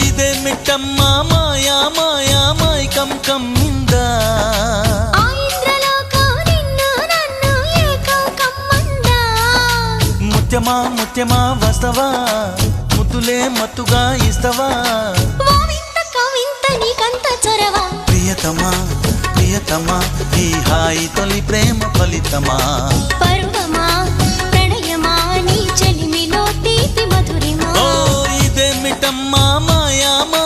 ఇదే మిట్టమ్మ మాయా మాయా మైకం కమ్మింద ఆ ఇంద్రలోకం నిన్ను నన్ను ఏకం కమ్మందా? ముత్యమా ముత్యమా వస్తవా? ముద్దులే మత్తుగా ఇస్తవా? ప్రియతమా నియతమా ఈ హాయి తొలి ప్రేమ ఫలితమా? పర్వమా ప్రణయమా నీ చెలిమిలో తీపి మధురిమా ఓ ఇదేమిటమ్మా మాయామా